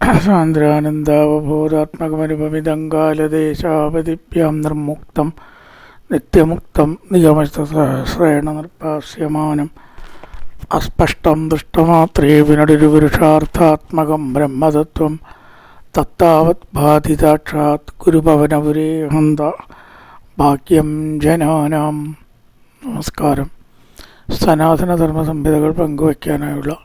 സാന്ദ്രാനന്ദാവബോധാത്മകമനുപമിതങ്കാലദേശാവതിഭ്യാം നിർമുക്തം നിത്യമുക്തം നിഗമശ്രേണ നിർപ്പാസ്യമാനം അസ്പഷ്ടം ദുഷ്ടമാത്രേ വിനടുരുപുരുഷാർത്ഥാത്മകം ബ്രഹ്മതത്വം. തത്താവത് ബാധിതാക്ഷാത് ഗുരുഭവനപുരേ ഹന്ത ഭാഗ്യം ജനാനാം. നമസ്കാരം. സനാതന ധർമ്മ സംഹിതകൾ പങ്കുവയ്ക്കാനായുള്ള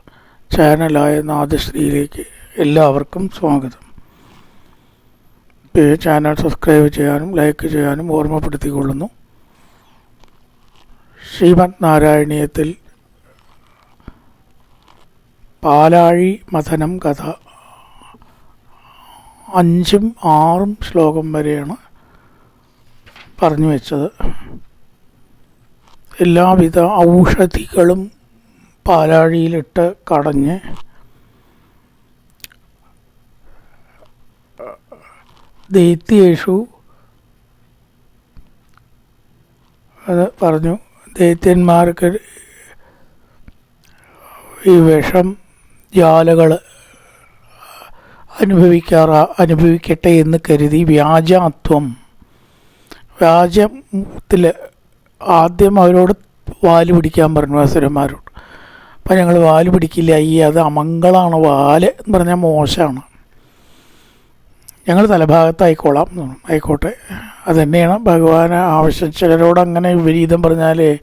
ചാനലായ നാദശ്രീയിലേക്ക് എല്ലാവർക്കും സ്വാഗതം. ചാനൽ സബ്സ്ക്രൈബ് ചെയ്യാനും ലൈക്ക് ചെയ്യാനും ഓർമ്മപ്പെടുത്തിക്കൊള്ളുന്നു. ശ്രീമദ് നാരായണീയത്തിൽ പാലാഴി മഥനം കഥ അഞ്ചും ആറും ശ്ലോകം വരെയാണ് പറഞ്ഞു വെച്ചത്. എല്ലാവിധ ഔഷധികളും പാലാഴിയിലിട്ട് കടഞ്ഞ് ദൈത്യേഷു അത് പറഞ്ഞു. ദൈത്യന്മാർക്ക് ഈ വിഷം ജാലകൾ അനുഭവിക്കാറ അനുഭവിക്കട്ടെ എന്ന് കരുതി വ്യാജാത്വം. വ്യാജത്തിൽ ആദ്യം അവരോട് വാൽ പിടിക്കാൻ പറഞ്ഞു അസുരന്മാരോട്. അപ്പം ഞങ്ങൾ വാൽ പിടിക്കില്ല ഈ അത് അമംഗളാണ് വാൽ എന്ന് പറഞ്ഞാൽ മോശമാണ് ഞങ്ങൾ തലഭാഗത്തായിക്കോളാം. ആയിക്കോട്ടെ. അത് തന്നെയാണ് ഭഗവാന് ആവശ്യം. ചിലരോട് അങ്ങനെ വിപരീതം പറഞ്ഞാലേ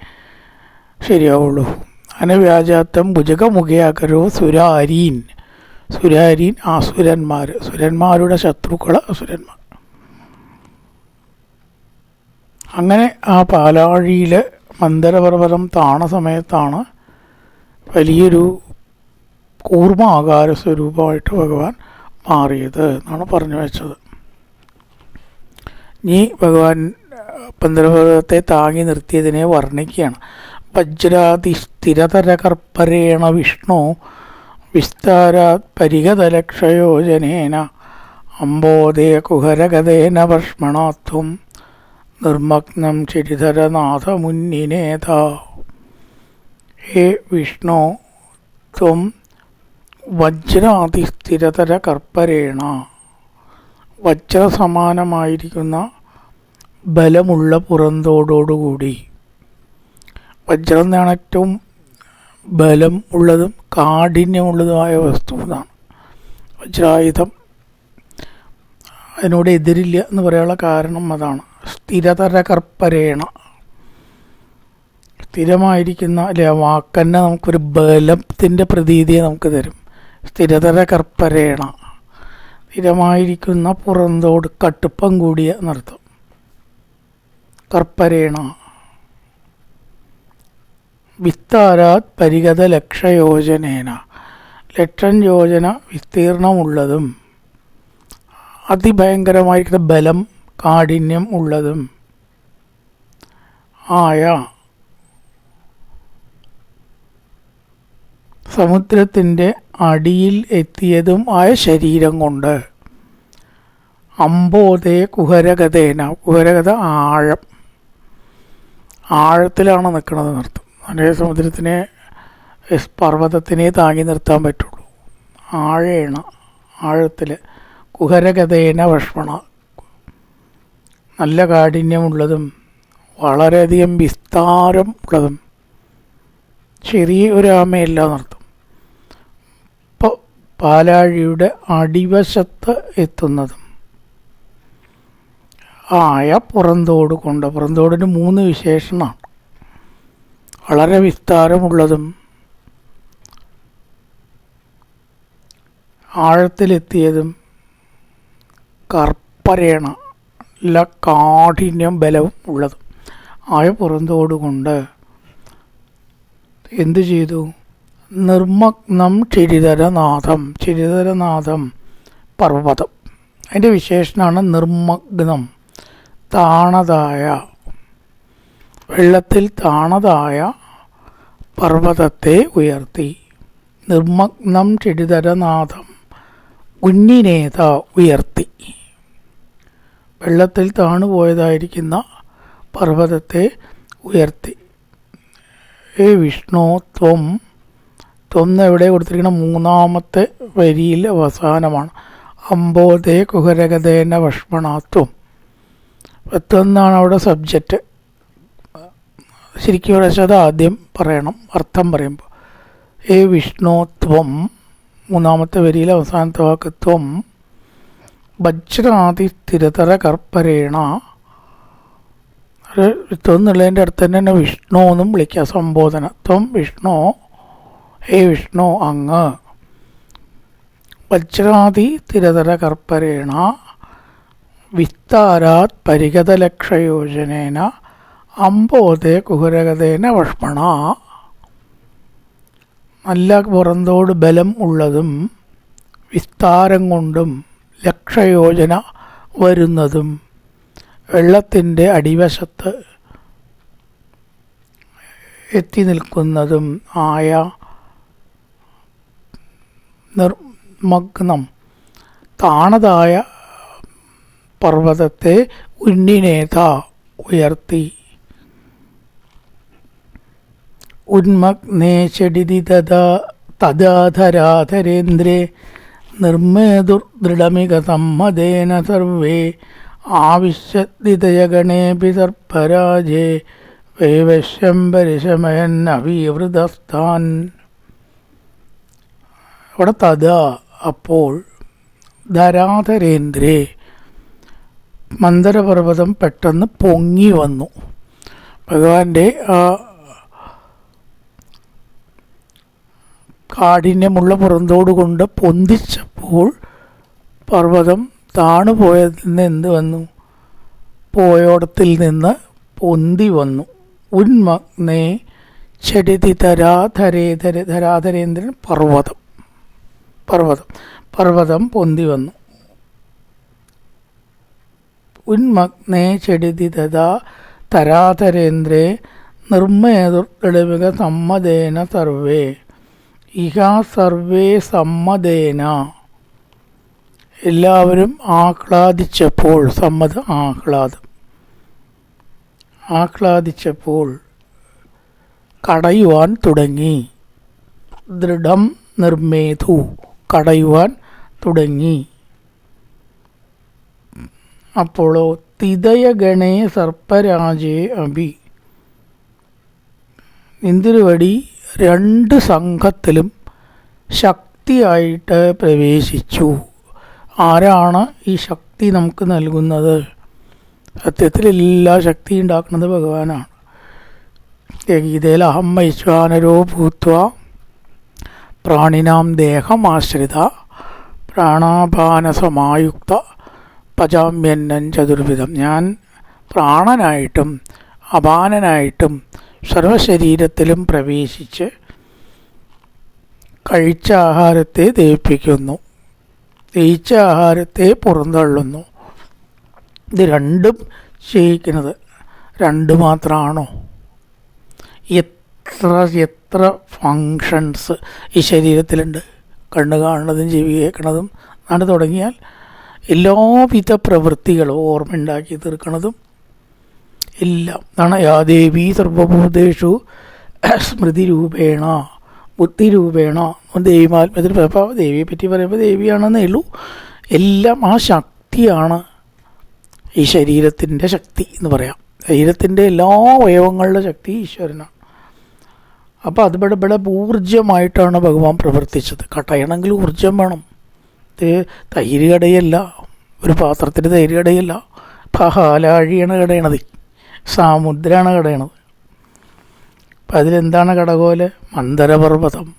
ശരിയാവുള്ളൂ. അങ്ങനെ വ്യാജാത്തം ഭുജകമുഖയാക്കരോ സുരാരീൻ. സുരാരീൻ ആസുരന്മാർ. സുരന്മാരുടെ ശത്രുക്കൾ അസുരന്മാർ. അങ്ങനെ ആ പാലാഴിയിൽ മന്ദരപർവതം താണ സമയത്താണ് വലിയൊരു കൂർമ്മ ആകാര സ്വരൂപമായിട്ട് ഭഗവാൻ മാറിയത് എന്നാണ് പറഞ്ഞു വെച്ചത്. നീ ഭഗവാൻ പന്തരപർവതത്തെ താങ്ങി നിർത്തിയതിനെ വർണിക്കുകയാണ്. വജ്രാതി സ്ഥിരതര കർപ്പരേണ വിഷ്ണു വിസ്താരാത് പരിഗതലക്ഷയോജനേന അംബോദയ കുഹരഗതേന വർഷ്മണാത്വം നിർമ്മഗ്നം ചിരിധരനാഥമുന്നിനേത ഹേ വിഷ്ണു ത്വം വജ്രാതിസ്ഥിരതര കർപ്പരേണ വജ്രസമാനമായിരിക്കുന്ന ബലമുള്ള പുറന്തോടോടുകൂടി. വജ്രം എന്നാണ് ഏറ്റവും ബലം ഉള്ളതും കാഠിന്യമുള്ളതുമായ വസ്തു എന്നാണ് വജ്രായുധം അതിനോട് എതിരില്ല എന്ന് പറയാനുള്ള കാരണം അതാണ്. സ്ഥിരതര കർപ്പരേണ സ്ഥിരമായിരിക്കുന്ന അല്ലെ വാക്കന്നെ നമുക്കൊരു ബലത്തിന്റെ പ്രതീതിയെ നമുക്ക് തരും. സ്ഥിരതര കർപ്പരേണ സ്ഥിരമായിരിക്കുന്ന പുറന്തോട് കട്ടുപ്പം കൂടിയ എന്നർത്ഥം. കർപ്പരേണ. വിസ്താരാത് പരിഗത ലക്ഷയോജനേന ലക്ഷം യോജന വിസ്തീർണമുള്ളതും അതിഭയങ്കരമായിരിക്കുന്ന ബലം കാഠിന്യം ഉള്ളതും ആയ സമുദ്രത്തിന്റെ അടിയിൽ എത്തിയതും ആയ ശരീരം കൊണ്ട്. അമ്പോതേ കുഹരകഥേന കുഹരകഥ ആഴം. ആഴത്തിലാണ് നിൽക്കുന്നത് നിർത്തും അതേ സമുദ്രത്തിനെ പർവതത്തിനെ താങ്ങി നിർത്താൻ പറ്റുള്ളൂ. ആഴേണ ആഴത്തിൽ കുഹരകഥേന ഭക്ഷണ. നല്ല കാഠിന്യമുള്ളതും വളരെയധികം വിസ്താരം ഉള്ളതും ചെറിയ ഒരു ആമയല്ല ഇപ്പോൾ പാലാഴിയുടെ അടിവശത്ത് എത്തുന്നതും. ആയ പുറന്തോട് കൊണ്ട് പുറന്തോടിന് മൂന്ന് വിശേഷണമാണ് വളരെ വിസ്താരമുള്ളതും ആഴത്തിലെത്തിയതും കർപ്പരേണ ല കാഠിന്യം ബലവും ഉള്ളതും. ആയ പുറന്തോട് കൊണ്ട് എന്തു ചെയ്തു? നിർമ്മഗ്നം ചിരിതരനാഥം ചിരിതരനാഥം പർവതം. അതിന്റെ വിശേഷണമാണ് നിർമ്മഗ്നം താണതായ വെള്ളത്തിൽ താണതായ പർവതത്തെ ഉയർത്തി. നിർമ്മഗ്നം ചിരിതരനാഥം ഉന്നിനേത ഉയർത്തി. വെള്ളത്തിൽ താണുപോയതായിരിക്കുന്ന പർവതത്തെ ഉയർത്തി. ഏ വിഷ്ണു ത്വം ത്വം എവിടെ കൊടുത്തിരിക്കണം മൂന്നാമത്തെ വരിയിൽ അവസാനമാണ്. അമ്പോതേ കുഹരകതേന വഷ്മണാത്വം പത്തൊന്നാണ് അവിടെ സബ്ജക്റ്റ്. ശരിക്കും അത് ആദ്യം പറയണം അർത്ഥം പറയുമ്പോൾ. ഏ വിഷ്ണുത്വം മൂന്നാമത്തെ വരിയിൽ അവസാനത്തെ വാക്ക് ത്വം വജ്രാതി സ്ഥിരതര കർപ്പരേണ. ഒരു ത്വം എന്നുള്ളതിന്റെ അടുത്ത് തന്നെ വിഷ്ണു എന്നും വിളിക്കുക സംബോധന ത്വം വിഷ്ണു. ഹേ വിഷ്ണു അങ്ങ്. വജ്രാതി തിരതര കർപ്പരേണ വിസ്താരാത് പരിഗതലക്ഷയോജനേന അമ്പോതെ കുഹരകതേന വഷ്മണ നല്ല പുറന്തോട് ബലം ഉള്ളതും വിസ്താരം കൊണ്ടും ലക്ഷയോജന വരുന്നതും വെള്ളത്തിന്റെ അടിവശത്ത് എത്തി നിൽക്കുന്നതും ആയ നിർമഗ്നം താണതായ പർവതത്തെ ഉന്നിനേത ഉയർത്തി. ഉന്മഗ്നേ ചെടിതി തഥാ തദാധരാധരേന്ദ്രേ നിർമ്മേതുർദൃഢമിക സമ്മതേന സർവേ ആവിശ്യദിതയഗണേപി സർപ്പരാജേ വൈവശ്യംബരിശമയൻ അവീവൃതസ്ഥാൻ. അവിടെ തഥാ അപ്പോൾ ധരാധരേന്ദ്രേ മന്ദരപർവതം പെട്ടെന്ന് പൊങ്ങി വന്നു. ഭഗവാന്റെ ആ കാഠിന്യമുള്ള പുറന്തോടുകൊണ്ട് പൊന്തിച്ചപ്പോൾ പർവതം താണുപോയതിൽ നിന്ന് എന്ത് വന്നു? പോയോടത്തിൽ നിന്ന് പൊന്തി വന്നു. ഉന്മഗ്നേ ചെടിതി ധരാധരേധര ധരാധരേന്ദ്രൻ പർവതം. പർവതം. പർവതം പൊന്തി വന്നു. ഉന്മഗ്നേ ചെടിതി തഥാ തരാധരേന്ദ്രേ നിർമ്മേതുർമിക സമ്മതേന സർവേ. ഇഹ സർവേ സമ്മതേന എല്ലാവരും ആഹ്ലാദിച്ചപ്പോൾ സമ്മത ആഹ്ലാദം. ആഹ്ലാദിച്ചപ്പോൾ കടയുവാൻ തുടങ്ങി. ദൃഢം നിർമ്മേതു. കടയുവാൻ തുടങ്ങി. അപ്പോളോ തിതയഗണേ സർപ്പരാജേ അഭി. ഇന്ദിരുവടി രണ്ട് സംഘത്തിലും ശക്തിയായിട്ട് പ്രവേശിച്ചു. ആരാണ് ഈ ശക്തി നമുക്ക് നൽകുന്നത്? സത്യത്തിൽ എല്ലാ ശക്തി ഉണ്ടാക്കുന്നത് ഭഗവാനാണ്. ഗീതയിൽ അഹം ഐശ്വാനരോ ഭൂത്വ പ്രാണിനാം ദേഹമാശ്രിത പ്രാണാപാനസമായുക്ത പജാമ്യന്നം ചതുർവിധം. ഞാൻ പ്രാണനായിട്ടും അപാനനായിട്ടും സർവശരീരത്തിലും പ്രവേശിച്ച് കഴിച്ച ആഹാരത്തെ ദഹിപ്പിക്കുന്നു. ദഹിച്ച ആഹാരത്തെ പുറന്തള്ളുന്നു. ഇത് രണ്ടും ചെയ്യിക്കുന്നത് രണ്ട് മാത്രമാണോ? എത്ര എത്ര ഫങ്ഷൻസ് ഈ ശരീരത്തിലുണ്ട്. കണ്ണ് കാണുന്നതും ചെവി കേൾക്കുന്നതും ആണ് തുടങ്ങിയാൽ എല്ലാവിധ പ്രവൃത്തികളും ഓർമ്മയുണ്ടാക്കി തീർക്കുന്നതും എല്ലാം അതാണ് യാദേവി സർവഭൂതേഷു സ്മൃതി രൂപേണ ബുദ്ധി രൂപേണ ദേവിമാത്മത്തിൽ പറയുമ്പോൾ ദേവിയെ പറ്റി പറയുമ്പോൾ ദേവിയാണെന്നേ ഉള്ളൂ. എല്ലാം ആ ശക്തിയാണ് ഈ ശരീരത്തിന്റെ ശക്തി എന്ന് പറയാം. ശരീരത്തിന്റെ എല്ലാ അവയവങ്ങളുടെ ശക്തി ഈശ്വരനാണ്. അപ്പോൾ അത് ഇവിടെ ഇവിടെ ഊർജമായിട്ടാണ് ഭഗവാൻ പ്രവർത്തിച്ചത്. കട്ടയണമെങ്കിൽ ഊർജം വേണം. ഇത് തൈര് കടയല്ല. ഒരു പാത്രത്തിന് തൈര് കടയല്ല. പഹാലാഴിയാണ് കടയണത്. സാമുദ്രമാണ് കടയണത്. അപ്പം അതിലെന്താണ് കടകോൽ? മന്ദരപർവതം.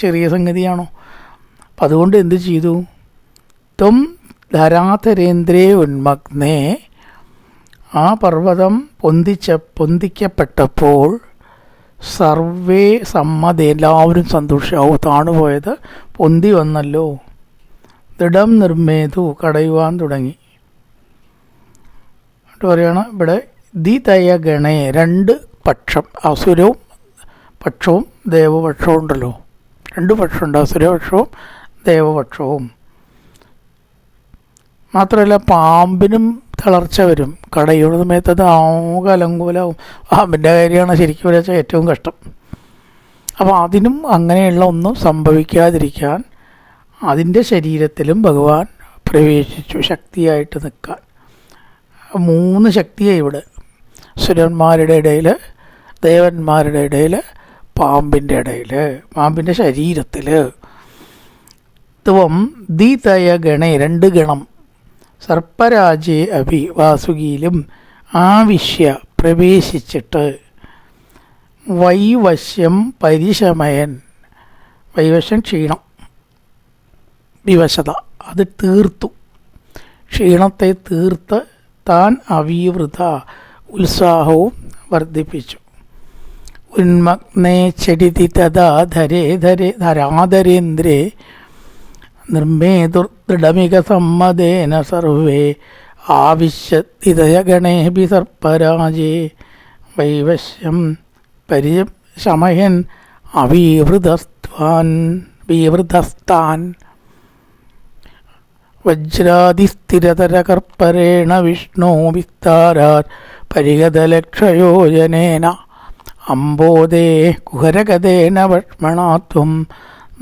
ചെറിയ സംഗതിയാണോ? അപ്പം അതുകൊണ്ട് എന്ത് ചെയ്തു? ത്വം ധരാതരേന്ദ്രേ ഉന്മഗ്നേ. ആ പർവതം പൊന്തിച്ച പൊന്തിക്കപ്പെട്ടപ്പോൾ സർവേ സമ്മതി. എല്ലാവരും സന്തോഷമാവും താണുപോയത് പൊന്തി വന്നല്ലോ. ദൃഢം നിർമ്മേതു കടയുവാൻ തുടങ്ങി. എന്നിട്ട് പറയുകയാണ് ഇവിടെ ദിതയ ഗണേ രണ്ട് പക്ഷം അസുരവും പക്ഷവും ദേവപക്ഷവും ഉണ്ടല്ലോ. രണ്ട് പക്ഷമുണ്ട് അസുരപക്ഷവും ദേവപക്ഷവും. മാത്രമല്ല പാമ്പിനും തളർച്ച വരും. കടയുടെ സമയത്ത് ആകെ ആ പാമ്പിന്റെ കാര്യമാണ് ശരിക്കും വിളിച്ചാൽ ഏറ്റവും കഷ്ടം. അപ്പോൾ അതിനും അങ്ങനെയുള്ള ഒന്നും സംഭവിക്കാതിരിക്കാൻ അതിന്റെ ശരീരത്തിലും ഭഗവാൻ പ്രവേശിച്ചു ശക്തിയായിട്ട് നിൽക്കാൻ. മൂന്ന് ശക്തിയാണ് ഇവിടെ. സുരന്മാരുടെ ഇടയിൽ ദേവന്മാരുടെ ഇടയിൽ പാമ്പിന്റെ ഇടയിൽ പാമ്പിന്റെ ശരീരത്തിൽ ത്വം ദീതയ ഗണേ രണ്ട് ഗണം. സർപ്പരാജേ അഭി വാസുകിയിലും ആവിശ്യ പ്രവേശിച്ചിട്ട്. വൈവശ്യം പരിശമയൻ. വൈവശ്യം ക്ഷീണം. വിവശത. അത് തീർത്തു. ക്ഷീണത്തെ തീർത്ത് താൻ അവീവൃത ഉത്സാഹവും വർദ്ധിപ്പിച്ചു. ഉന്മഗ്നേ ചെടിതി തഥാ ധരേ ധരേ ധരാധരേന്ദ്രേ നിർമ്മേതുർദൃഢമിക സമ്മതേന സർവേ. ആവിശ്യതിതയഗണേഭി സർപ്പരാജേ. വൈവശ്യം പരിശമയൻ അവീവൃതസ്ത്വാൻ വീവൃതസ്താൻ. വജ്രാതിസ്ഥിരതരകർപ്പരേണ വിഷ്ണോ വിസ്താരാത് പരിഗതലക്ഷയോജനേന. അംബോദേ കുഹരഗതേന വക്ഷ്മണാത്വം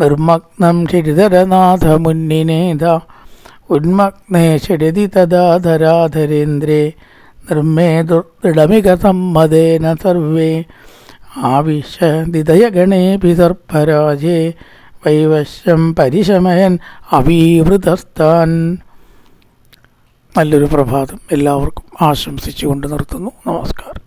നിർമ്മഗ്നം ശരിധരനാഥമുന്നിനേത. ഉന്മഗ്നേ ഷഡതി തദാധരാധരേന്ദ്രേ നിർമ്മേതുർദൃഢമിക സമ്മതേന സർവേ. ആവിശദിതയഗണേപി സർപ്പരാജേ. വൈവശ്യം പരിശമയൻ അവീവൃതസ്ഥാൻ. നല്ലൊരു പ്രഭാതം എല്ലാവർക്കും ആശംസിച്ചുകൊണ്ട് നിർത്തുന്നു. നമസ്കാരം.